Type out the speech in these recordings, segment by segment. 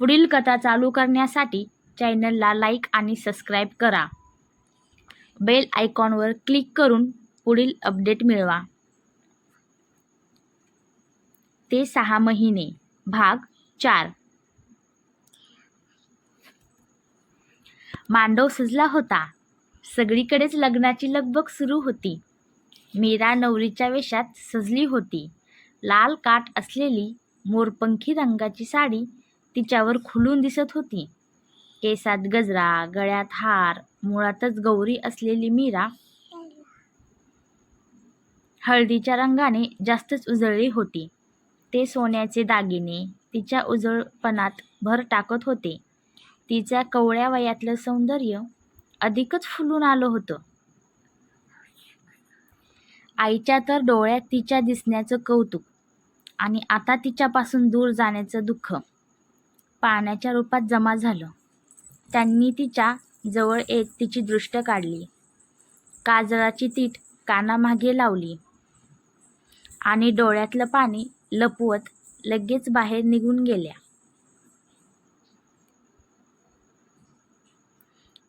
पुढील कथा चालू करण्यासाठी चॅनलला लाईक आणि सबस्क्राईब करा. बेल आयकॉनवर क्लिक करून पुढील अपडेट मिळवा. ते सहा महिने भाग चार. मांडव सजला होता. सगळीकडेच लग्नाची लगबग सुरू होती. मीरा नवरीच्या वेशात सजली होती. लाल काठ असलेली मोरपंखी रंगाची साडी तिच्यावर खुलून दिसत होती. केसात गजरा गळ्यात हार मुळातच गौरी असलेली मीरा हळदीच्या रंगाने जास्तच उजळली होती. ते सोन्याचे दागिने तिच्या उजळपणात भर टाकत होते. तिच्या कवळ्या वयातलं सौंदर्य अधिकच फुलून आलं होतं. आईच्या तर डोळ्यात तिच्या दिसण्याचं कौतुक आणि आता तिच्यापासून दूर जाण्याचं दुःख. पाण्याच्या रूपात जमा झालं. त्यांनी तिच्या जवळ येत तिची दृष्ट काढली. काजळाची तीट कानामागे लावली. आणि डोळ्यातलं पाणी लपवत लगेच बाहेर निघून गेल्या.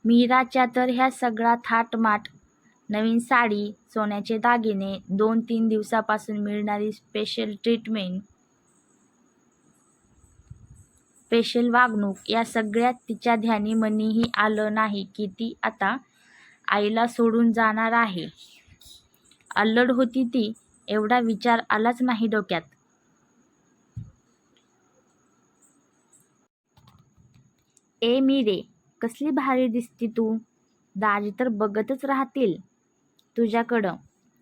मीराच्या तर ह्या सगळा थाटमाट नवीन साडी सोन्याचे दागिने दोन तीन दिवसापासून मिळणारी स्पेशल ट्रीटमेंट स्पेशल वागणूक या सगळ्यात तिच्या ध्यानी मनीही आलं नाही की ती आता आईला सोडून जाणार आहे. अल्लड होती ती एवढा विचार आलाच नाही डोक्यात. ए मीरे कसली भारी दिसती तू. दाजी तर बघतच राहतील. तुझ्याकडं.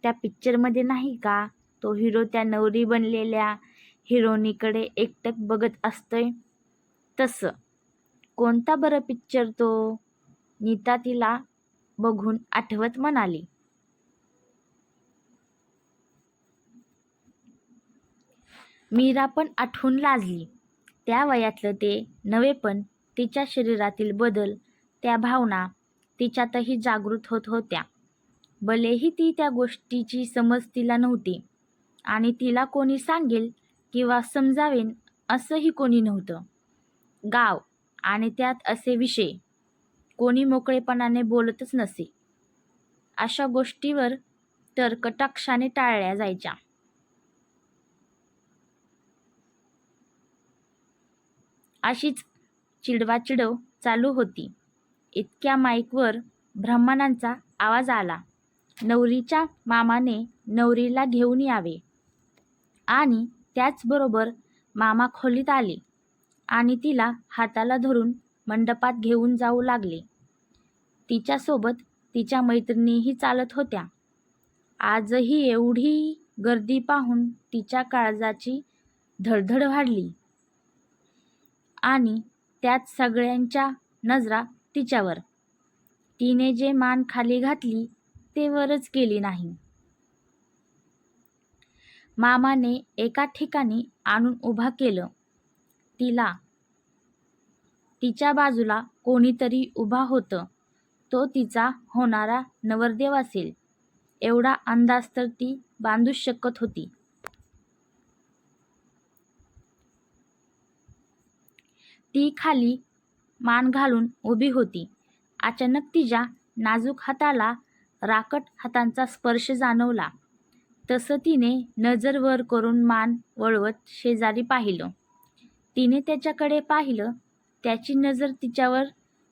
त्या पिक्चरमध्ये नाही का? तो हिरो त्या नवरी बनलेल्या हिरोनीकडे एकटक बघत असतोय. तसं. कोणता बरं पिक्चर तो? नीता तिला बघून आठवत म्हणाली. मीरा पण आठवून लाजली. त्या वयातलं ते नवेपण तिच्या शरीरातील बदल त्या भावना तिच्यातही जागृत होत होत्या. भलेही ती त्या गोष्टीची समज तिला नव्हती आणि तिला कोणी सांगेल किंवा समजावेन असंही कोणी नव्हतं. गाव आणि त्यात असे विषय. कोणी मोकळेपणाने बोलतच नसे. अशा गोष्टीवर तर कटाक्षाने टाळल्या जायच्या. अशीच चिडवाचिडव चालू होती. इतक्या माईकवर ब्राह्मणांचा आवाज आला. नवरीच्या मामाने नवरीला घेऊन यावे. आणि त्याचबरोबर मामा खोलीत आले. आणि तिला हाताला धरून मंडपात घेऊन जाऊ लागले. तिच्यासोबत तिच्या मैत्रिणीही चालत होत्या. आजही एवढी गर्दी पाहून तिच्या काळजाची धडधड वाढली. आणि त्यात सगळ्यांच्या नजरा तिच्यावर. तिने जे मान खाली घातली ते वरच केली नाही. मामाने एका ठिकाणी आणून उभा केलं. तिला. तिच्या बाजूला कोणीतरी उभा होतं. तो तिचा होणारा नवरदेव असेल. एवढा अंदाज तर ती बांधूच शकत होती. ती खाली मान घालून उभी होती. अचानक तिच्या नाजूक हाताला राकट हातांचा स्पर्श जाणवला. तसं तिने नजर वर करून मान वळवत शेजारी पाहिलं. तिने त्याच्याकडे पाहिलं. त्याची नजर तिच्यावर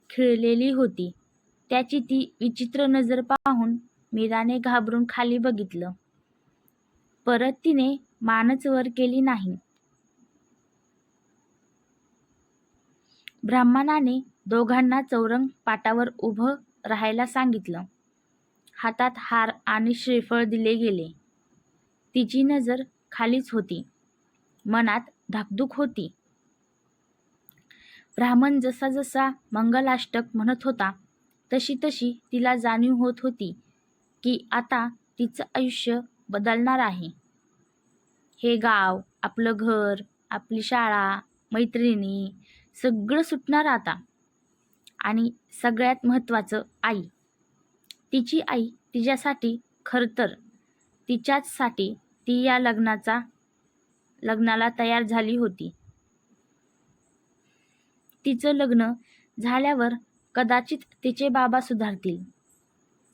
खिळलेली होती. त्याची ती विचित्र नजर पाहून मीराने घाबरून खाली बघितलं. परत तिने मानच वर केली नाही. ब्राह्मणाने दोघांना चौरंग पाटावर उभं राहायला सांगितलं. हातात हार आणि श्रीफळ दिले गेले. तिची नजर खालीच होती. मनात धाकधूक होती. ब्राह्मण जसा जसा मंगलाष्टक म्हणत होता तशी तशी तिला जाणीव होत होती की आता तिचं आयुष्य बदलणार आहे. हे गाव आपलं घर आपली शाळा मैत्रिणी सगळं सुटणार आता. आणि सगळ्यात महत्त्वाचं आई. तिची आई तिच्यासाठी खरं तर तिच्याचसाठी ती या लग्नाचा लग्नाला तयार झाली होती. तिचं लग्न झाल्यावर कदाचित तिचे बाबा सुधारतील.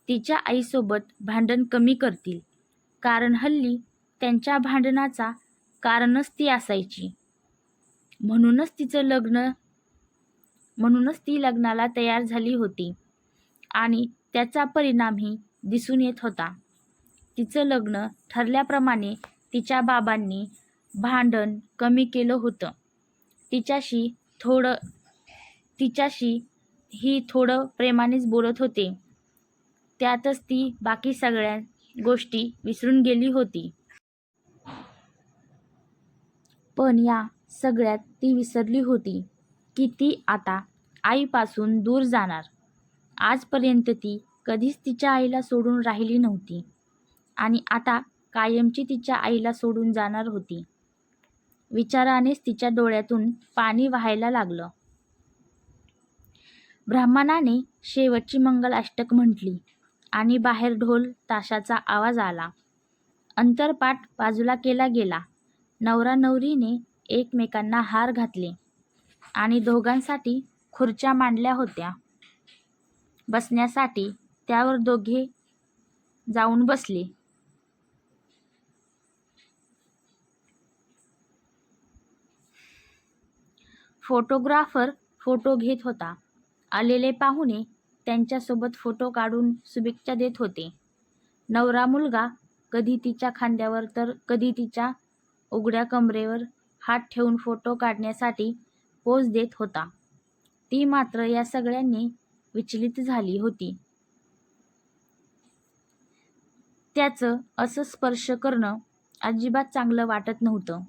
तिच्या आईसोबत भांडण कमी करतील. कारण हल्ली त्यांच्या भांडणाचा कारणच ती असायची. म्हणूनच तिचं लग्न म्हणूनच ती लग्नाला तयार झाली होती. आणि त्याचा परिणामही दिसून येत होता. तिचं लग्न ठरल्याप्रमाणे तिच्या बाबांनी भांडण कमी केलं होतं. तिच्याशी थोडं तिच्याशी ही थोडं प्रेमानेच बोलत होते. त्यातच ती बाकी सगळ्या गोष्टी विसरून गेली होती. पण या सगळ्यात ती विसरली होती की ती आता आईपासून दूर जाणार. आजपर्यंत ती कधीच तिच्या आईला सोडून राहिली नव्हती आणि आता कायमची तिच्या आईला सोडून जाणार होती. विचारानेच तिच्या डोळ्यातून पाणी वाहायला लागलं. ब्राह्मणाने शेवटची मंगल अष्टक म्हटली आणि बाहेर ढोल ताशाचा आवाज आला. अंतरपाठ बाजूला केला गेला. नवरा नवरीने एकमेकांना हार घातले आणि दोघांसाठी खुर्च्या मांडल्या होत्या. बसण्यासाठी त्यावर दोघे जाऊन बसले. फोटोग्राफर फोटो घेत होता. आलेले पाहुणे त्यांच्यासोबत फोटो काढून शुभेच्छा देत होते. नवरा मुलगा कधी तिच्या खांद्यावर तर कधी तिच्या उघड्या कमरेवर हात ठेवून फोटो काढण्यासाठी पोज देत होता. ती मात्र या सगळ्यांनी विचलित झाली होती. त्याचं असं स्पर्श करणं अजिबात चांगलं वाटत नव्हतं.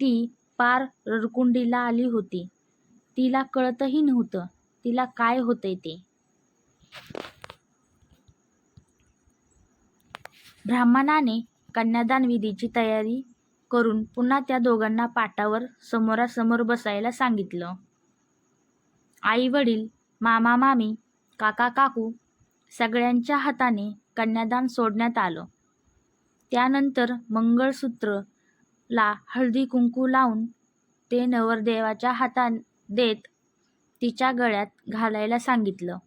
ती पार रडकुंडीला आली होती. तिला कळतही नव्हतं तिला काय होतंय ते. ब्राह्मणाने कन्यादान विधीची तयारी करून पुन्हा त्या दोघांना पाटावर समोरासमोर बसायला सांगितलं. आई वडील मामा मामी काका काकू सगळ्यांच्या हाताने कन्यादान सोडण्यात आलं. त्यानंतर मंगळसूत्र ला हळदी कुंकू लावून ते नवरदेवाच्या हातात देत तिच्या गळ्यात घालायला सांगितलं.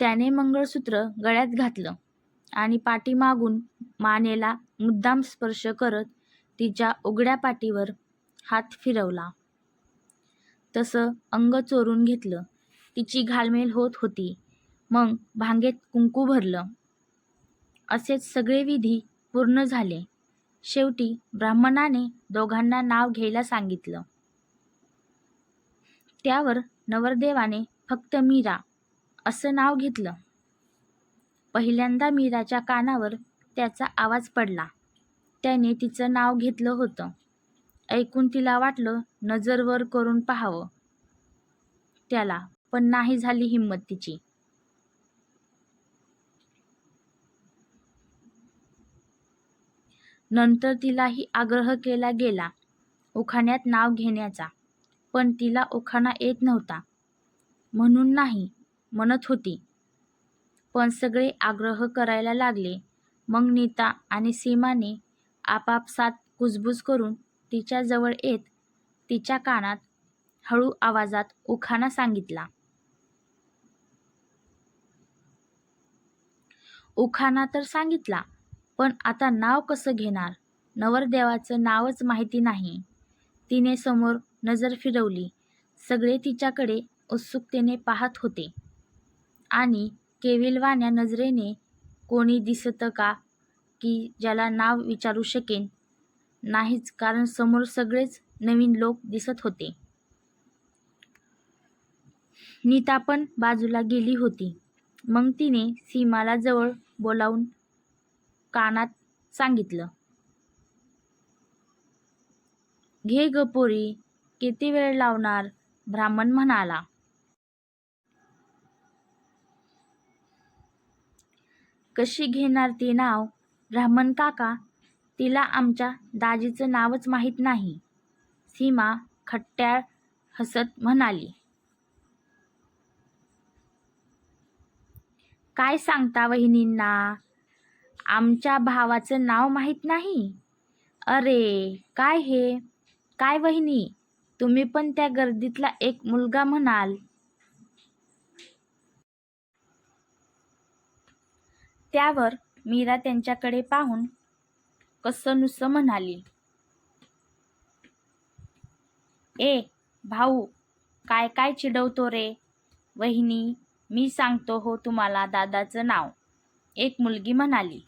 त्याने मंगळसूत्र गळ्यात घातलं आणि पाठीमागून मानेला मुद्दाम स्पर्श करत तिच्या उघड्या पाठीवर हात फिरवला. तसं अंग चोरून घेतलं. तिची घालमेल होत होती. मग भांगेत कुंकू भरलं. असेच सगळे विधी पूर्ण झाले. शेवटी ब्राह्मणाने दोघांना नाव घ्यायला सांगितलं. त्यावर नवरदेवाने फक्त मीरा असं नाव घेतलं. पहिल्यांदा मीराच्या कानावर त्याचा आवाज पडला. त्याने तिचं नाव घेतलं होतं. ऐकून तिला वाटलं नजर वर करून पाहावं. त्याला पण नाही झाली हिंमत तिची. नंतर तिलाही आग्रह केला गेला उखाण्यात नाव घेण्याचा. पण तिला उखाणा येत नव्हता. म्हणून नाही म्हणत होती. पण सगळे आग्रह करायला लागले. मग नीता आणि सीमाने आपापसात कुजबूज करून तिच्याजवळ येत तिच्या कानात हळू आवाजात उखाणा सांगितला. उखाणा तर सांगितला पण आता नाव कसं घेणार? नवरदेवाचं नावच माहिती नाही. तिने समोर नजर फिरवली. सगळे तिच्याकडे उत्सुकतेने पाहत होते. आणि केविलवाण्या नजरेने कोणी दिसतं का? की ज्याला नाव विचारू शकेन? नाहीच कारण समोर सगळेच नवीन लोक दिसत होते. नीता पण बाजूला गेली होती. मग तिने सीमाला जवळ बोलावून कानात सांगितलं. घे ग पोरी किती वेळ लावणार? ब्राह्मण म्हणाला. कशी घेणार ती नाव? ब्राह्मण काका तिला आमच्या दाजीचं नावच माहीत नाही. सीमा खट्ट्याळ हसत म्हणाली. काय सांगता वहिनींना? आमच्या भावाचं नाव माहीत नाही? अरे काय हे? काय वहिनी? तुम्ही पण त्या गर्दीतला एक मुलगा म्हणाल. त्यावर मीरा त्यांच्याकडे पाहून कसं नुसं म्हणाली. ए भाऊ काय काय चिडवतो रे? वहिनी मी सांगतो हो तुम्हाला दादाचं नाव. एक मुलगी म्हणाली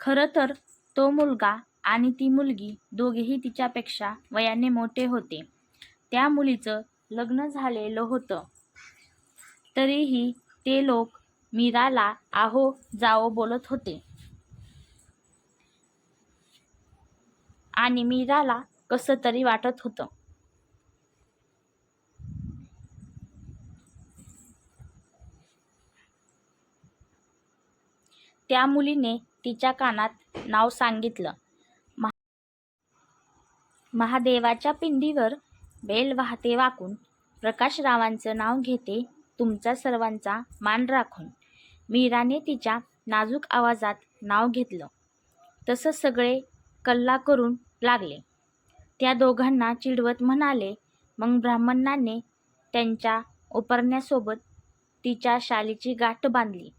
खरं तर तो मुलगा आणि ती मुलगी दोघेही तिच्यापेक्षा वयाने मोठे होते. त्या मुलीचं लग्न झालेलं होतं. तरीही ते लोक मीराला आहो जाओ बोलत होते. आणि मीराला कसं तरी वाटत होतं. त्या मुलीने तिच्या कानात नाव सांगितलं. महा- महादेवाच्या पिंडीवर बेल वाहते वाकून प्रकाशरावांचं नाव घेते तुमचा सर्वांचा मान राखून. मीराने तिच्या नाजूक आवाजात नाव घेतलं. तसं सगळे कल्ला करून लागले. त्या दोघांना चिडवत म्हणाले मग ब्राह्मणाने त्यांच्या उपरण्यासोबत तिच्या शालीची गाठ बांधली.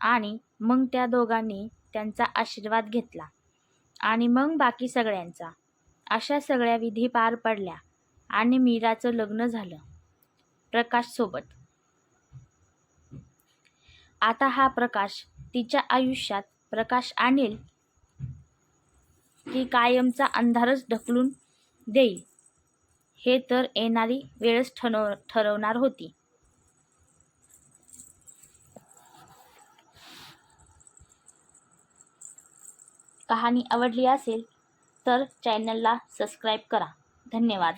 आणि मग त्या दोघांनी त्यांचा आशीर्वाद घेतला. आणि मग बाकी सगळ्यांचा. अशा सगळ्या विधी पार पडल्या आणि मीराचं लग्न झालं. प्रकाशसोबत आता हा प्रकाश तिच्या आयुष्यात प्रकाश आणेल की कायमचा अंधारच ढकलून देईल हे तर येणारी वेळच ठरव ठरवणार होती. कहाणी आवडली असेल तर चॅनलला सबस्क्राईब करा. धन्यवाद.